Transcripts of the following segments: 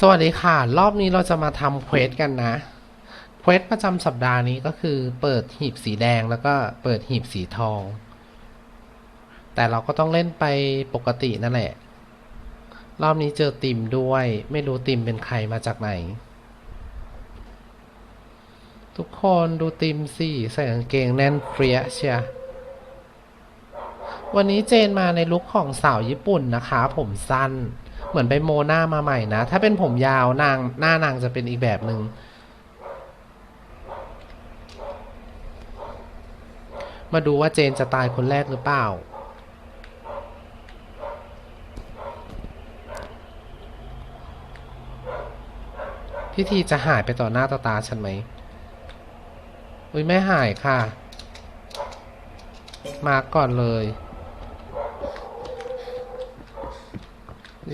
สวัสดีค่ะ รอบนี้เราจะมาทำเควสกันนะ เควสประจำสัปดาห์นี้ก็คือเปิดหีบสีแดงแล้วก็เปิดหีบสีทอง แต่เราก็ต้องเล่นไปปกตินั่นแหละ รอบนี้เจอติมด้วย ไม่รู้ติมเป็นใครมาจากไหน ทุกคนดูติมสิใส่กางเกงแน่นเปรี้ยเชียวันนี้เจนมาในลุคของสาวญี่ปุ่นนะคะ ผมสั้น เหมือนไปโมหน้ามาใหม่นะ ถ้าเป็นผมยาวนางหน้านางจะเป็นอีกแบบหนึ่งมาดูว่าเจนจะตายคนแรกหรือเปล่า พิธีจะหายไปต่อหน้าต่อตาฉันไหม อุ้ยไม่หายค่ะ มาก่อนเลย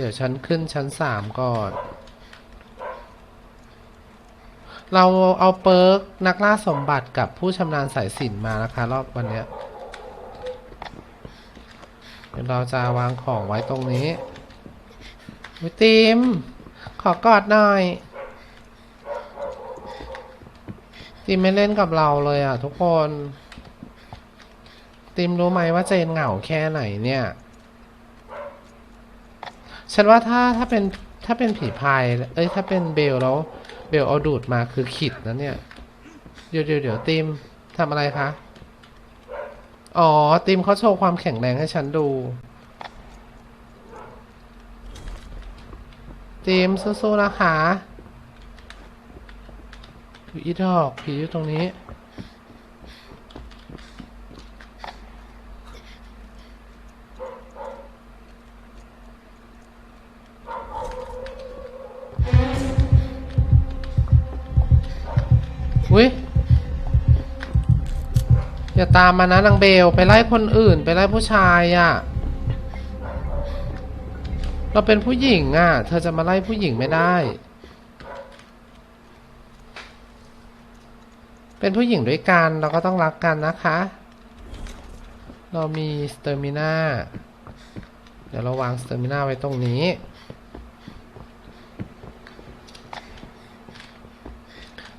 เดี๋ยวฉันขึ้นชั้นสามก่อน เราเอาเปิร์กนักล่าสมบัติกับผู้ชำนาญสายสินมานะคะ รอบวันเนี้ยเดี๋ยวเราจะวางของไว้ตรงนี้วิติม ขอกอดหน่อย ติมไม่เล่นกับเราเลยอะทุกคน ติมรู้ไหมว่าเจนเหงาแค่ไหนเนี่ย ฉันว่าถ้าถ้าเป็นถ้าเป็นผีพายเอ้ยถ้าเป็นเบลแล้วเบลเอาดูดมาคือขิดนะเนี่ย เดี๋ยวเดี๋ยวเดี๋ยวติมทำอะไรคะ อ๋อติมเขาโชว์ความแข็งแรงให้ฉันดูติมสู้ๆนะคะอยู่อีดอกผีอยู่ตรงนี้ อย่าตามมานะนางเบลไปไล่คนอื่น ไปไล่ผู้ชายอะ่ะ เราเป็นผู้หญิงอะ่ะ เธอจะมาไล่ผู้หญิงไม่ได้ เป็นผู้หญิงด้วยกันเราก็ต้องรักกันนะคะ เรามีสเตอร์มินาเดี๋ยวเราวางสเตอร์มินาไว้ตรงนี้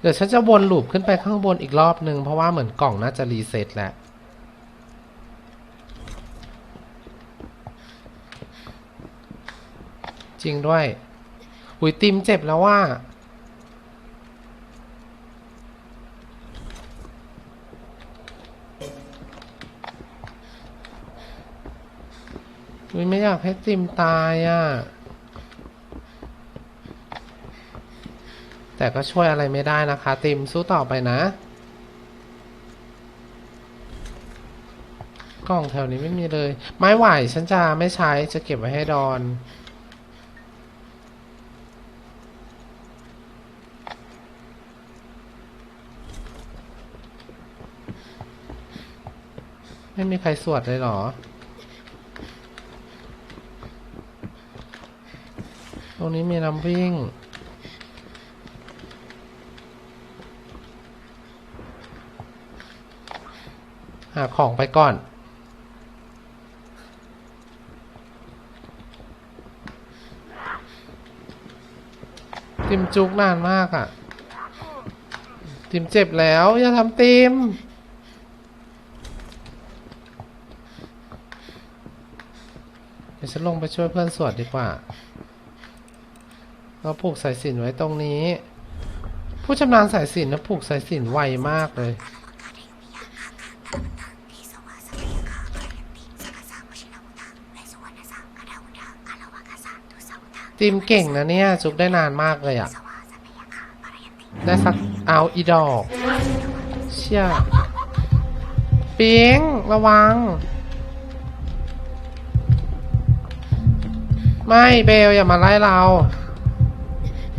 เดี๋ยวฉันจะวนลูปขึ้นไปข้างบนอีกรอบนึง เพราะว่าเหมือนกล่องน่าจะรีเซ็ตแหละจริงด้วย หุยติมเจ็บแล้วว่า ไม่อยากให้ติมตายอะ แต่ก็ช่วยอะไรไม่ได้นะคะ ติมสู้ต่อไปนะ กล่องแถวนี้ไม่มีเลย ไม้ไหวฉันจะไม่ใช้จะเก็บไว้ให้ดอนไม่มีใครสวดเลยเหรอ ตรงนี้มีน้ำวิ่งาของไปก่อน ติมจุกนานมากอะ่ะ ติมเจ็บแล้ว อย่าทำติมเดี๋ยวฉันลงไปช่วยเพื่อนสวดดีกว่าเราผูกสายสินไว้ตรงนี้ ผู้ชำนาญสายสินนะผูกสายสินไวมากเลย ติมเก่งนะเนี่ยจุกได้นานมากเลยอะได้สักเอาอีดอกเชี่ยปิงระวัง ไม่เบลอย่ามาไล่เรา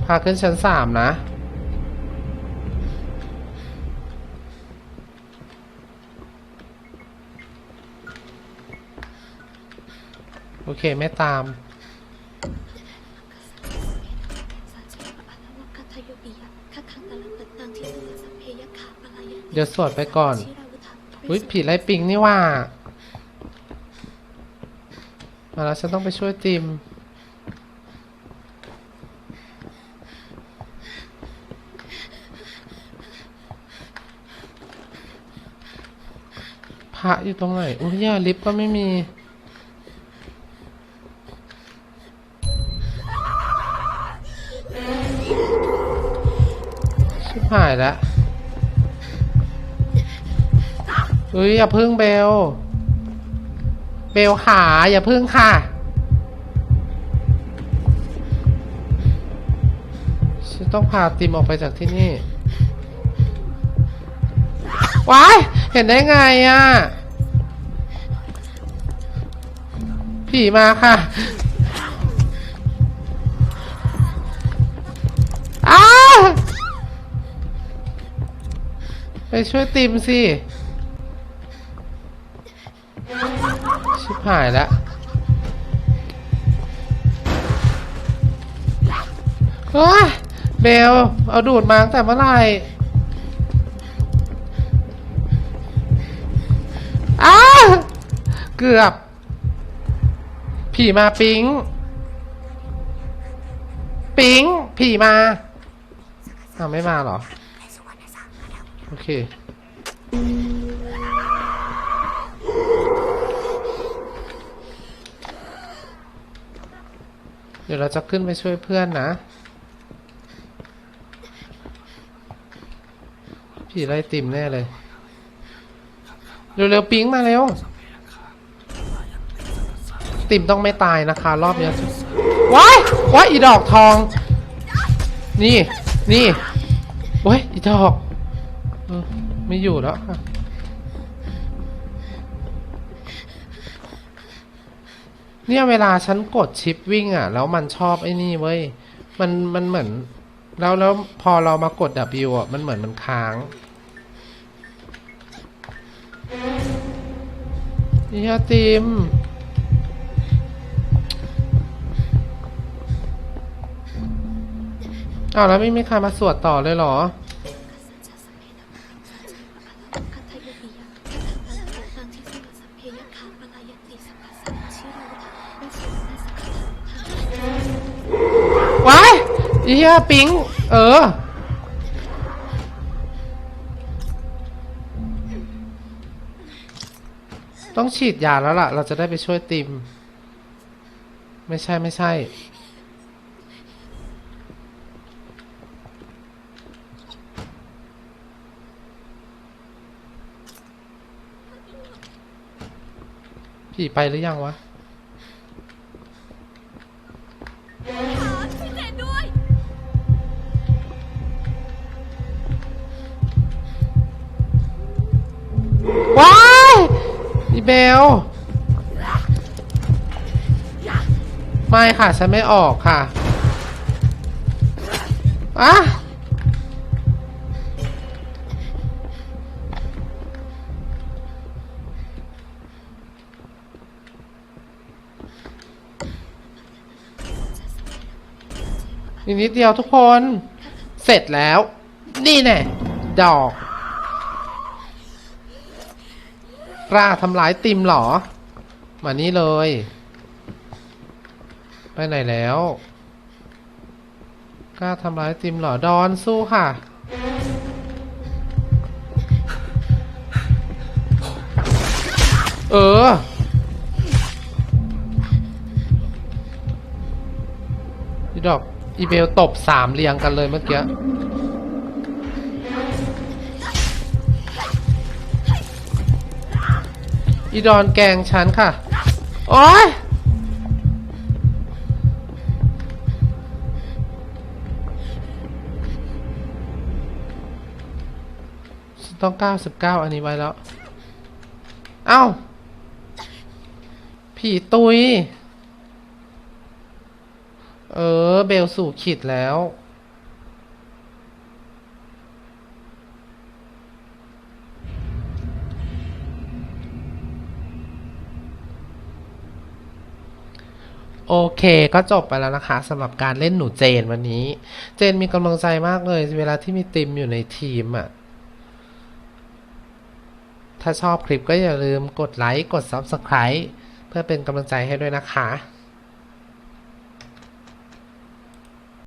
พาขึ้นชั้นสามนะ โอเค ไม่ตาม เดี๋ยวสวดไปก่อน อุ้ยผีไรปิงนี่ว่า มาแล้วฉันต้องไปช่วยจิม พระอยู่ตรงไหน อุ้ยย่าลิฟต์ก็ไม่มีหายแล้ว เฮ้ยอย่าพึ่งเบล เบลขาอย่าพึ่งค่ะ ฉันต้องพาติมออกไปจากที่นี่ว้ายเห็นได้ไงอะ่ะ ผีมาค่ะอ้าไปช่วยติมสิ ชิบหายแล้วเฮ้ยเบล เอาดูดมาตั้งแต่เมื่อไหร่อ้าเกือบ ผีมาปิง ปิง ผีมาอ้าวไม่มาเหรอ โอเค เดี๋ยวเราจะขึ้นไปช่วยเพื่อนนะ ผีไล่ติ่มแน่เลย เร็วๆ ปิ๊งมาเร็ว ติ่มต้องไม่ตายนะคะ รอบนี้ว้ายว้ายอีดอกทอง นี่ นี่ โอ้ย อีดอกออไม่อยู่แล้วค่ะ เนี่ยเวลาฉันกดชิปวิ่งอะ แล้วมันชอบไอ้นี่เว้ย มันมันเหมือน แล้วแล้วพอเรามากด W อะ มันเหมือนมันค้าง เนี่ฮะติมอ้าวแล้วไม่มีใครมาสวดต่อเลยเหรอ เหี้ยปิงเออ ต้องฉีดยาแล้วล่ะ เราจะได้ไปช่วยติม ไม่ใช่ไม่ใช่ผีไปหรือยังวะ อีเบล ไม่ค่ะ ฉันไม่ออกค่ะอะนิดเดียวทุกคน เสร็จแล้ว นี่แน่ดอก กล้าทำร้ายติมหรอ มานี่เลย ไปไหนแล้ว กล้าทำร้ายติมหรอ ดอนสู้ค่ะ เออ ดอกอีเบลตบสามเรียงกันเลยเมื่อกี้ อีดอนแกงฉันค่ะ โอ๊ยฉันต้อง 99 อันนี้ไว้แล้ว เอ้า ผีตุย เออ เบลสู่ขีดแล้ว โอเคก็จบไปแล้วนะคะสำหรับการเล่นหนูเจนวันนี้ เจนมีกำลังใจมากเลย เวลาที่มีติมอยู่ในทีมอะ่ะ ถ้าชอบคลิปก็อย่าลืมกดไลค์ กด Subscribe เพื่อเป็นกำลังใจให้ด้วยนะคะ